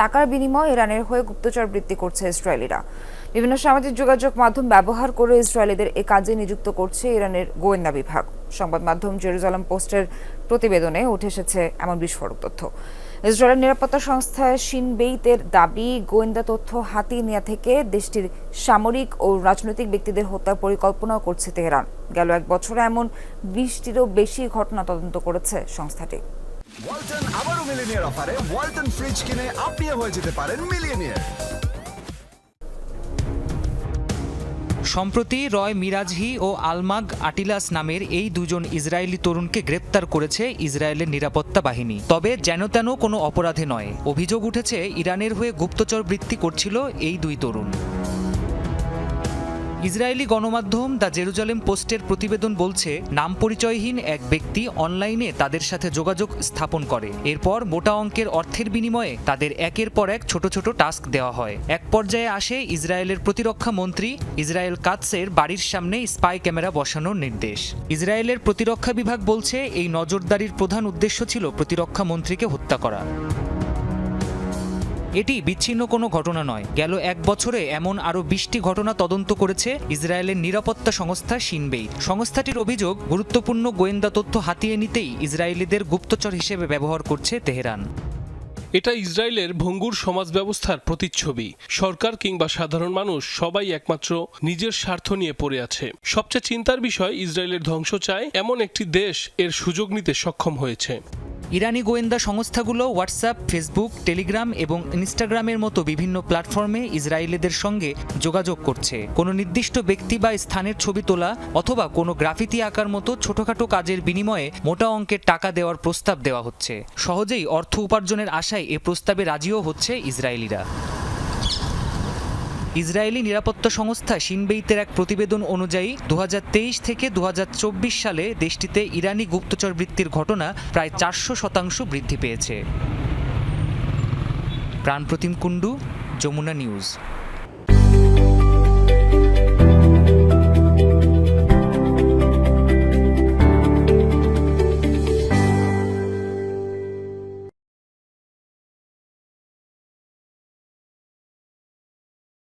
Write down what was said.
টাকার বিনিময়ে ইরানের হয়ে গুপ্তচর বৃত্তি করছে ইসরায়েলিরা। বিভিন্ন সামাজিক যোগাযোগ মাধ্যম ব্যবহার করে ইসরায়েলিদের এ কাজে নিযুক্ত করছে ইরানের গোয়েন্দা বিভাগ। সংবাদ মাধ্যম জেরুজালেম পোস্টের প্রতিবেদনে উঠে এসেছে এমন বিস্ফোরক তথ্য। ইসরায়েলের নিরাপত্তা সংস্থা শিনবেইতের দাবি, গোয়েন্দা তথ্য হাতিয়ে নেওয়া থেকে দেশটির সামরিক ও রাজনৈতিক ব্যক্তিদের হত্যার পরিকল্পনাও করছে তেহরান। গেল এক বছরে এমন বিশটিরও বেশি ঘটনা তদন্ত করেছে সংস্থাটি। ওয়ালটন আবারও মিলিনিয়ার অফারে ওয়ালটন ফ্রিজ কিনে আপনিও হয়ে যেতে পারেন মিলিয়নিয়ার। সম্প্রতি রয় মিরাজহি ও আলমাগ আটিলাস নামের এই দুজন ইসরায়েলি তরুণকে গ্রেপ্তার করেছে ইসরায়েলের নিরাপত্তা বাহিনী। তবে যেন তেন কোনো অপরাধে নয়। অভিযোগ উঠেছে, ইরানের হয়ে গুপ্তচর বৃত্তি করছিল এই দুই তরুণ। ইসরায়েলি গণমাধ্যম দ্য জেরুজালেম পোস্টের প্রতিবেদন বলছে, নাম পরিচয়হীন এক ব্যক্তি অনলাইনে তাদের সাথে যোগাযোগ স্থাপন করে। এরপর মোটা অঙ্কের অর্থের বিনিময়ে তাদের একের পর এক ছোট ছোট টাস্ক দেওয়া হয়। এক পর্যায়ে আসে ইসরায়েলের প্রতিরক্ষা মন্ত্রী ইসরায়েল কাৎসের বাড়ির সামনে স্পাই ক্যামেরা বসানোর নির্দেশ। ইসরায়েলের প্রতিরক্ষা বিভাগ বলছে, এই নজরদারির প্রধান উদ্দেশ্য ছিল প্রতিরক্ষা মন্ত্রীকে হত্যা করা। এটি বিচ্ছিন্ন কোনো ঘটনা নয়। গেল এক বছরে এমন আরও বিশটি ঘটনা তদন্ত করেছে ইসরায়েলের নিরাপত্তা সংস্থা সিনবেই। সংস্থাটির অভিযোগ, গুরুত্বপূর্ণ গোয়েন্দা তথ্য হাতিয়ে নিতেই ইসরায়েলিদের গুপ্তচর হিসেবে ব্যবহার করছে তেহরান। এটা ইসরায়েলের ভঙ্গুর সমাজ ব্যবস্থার প্রতিচ্ছবি। সরকার কিংবা সাধারণ মানুষ সবাই একমাত্র নিজের স্বার্থ নিয়ে পড়ে আছে। সবচেয়ে চিন্তার বিষয়, ইসরায়েলের ধ্বংস চায় এমন একটি দেশ এর সুযোগ নিতে সক্ষম হয়েছে। ইরানি গোয়েন্দা সংস্থাগুলো হোয়াটসঅ্যাপ, ফেসবুক, টেলিগ্রাম এবং ইনস্টাগ্রামের মতো বিভিন্ন প্ল্যাটফর্মে ইসরায়েলিদের সঙ্গে যোগাযোগ করছে। কোনো নির্দিষ্ট ব্যক্তি বা স্থানের ছবি তোলা অথবা কোনো গ্রাফিতি আঁকার মতো ছোটখাটো কাজের বিনিময়ে মোটা অঙ্কের টাকা দেওয়ার প্রস্তাব দেওয়া হচ্ছে। সহজেই অর্থ উপার্জনের আশায় এ প্রস্তাবে রাজিও হচ্ছে ইসরায়েলিরা। ইসরায়েলি নিরাপত্তা সংস্থা সিনবেইতের এক প্রতিবেদন অনুযায়ী দু হাজার তেইশ থেকে দু হাজার চব্বিশ সালে দেশটিতে ইরানি গুপ্তচর বৃত্তির ঘটনা প্রায় চারশো শতাংশ বৃদ্ধি পেয়েছে। প্রাণপ্রতিম কুণ্ডু, যমুনা নিউজ।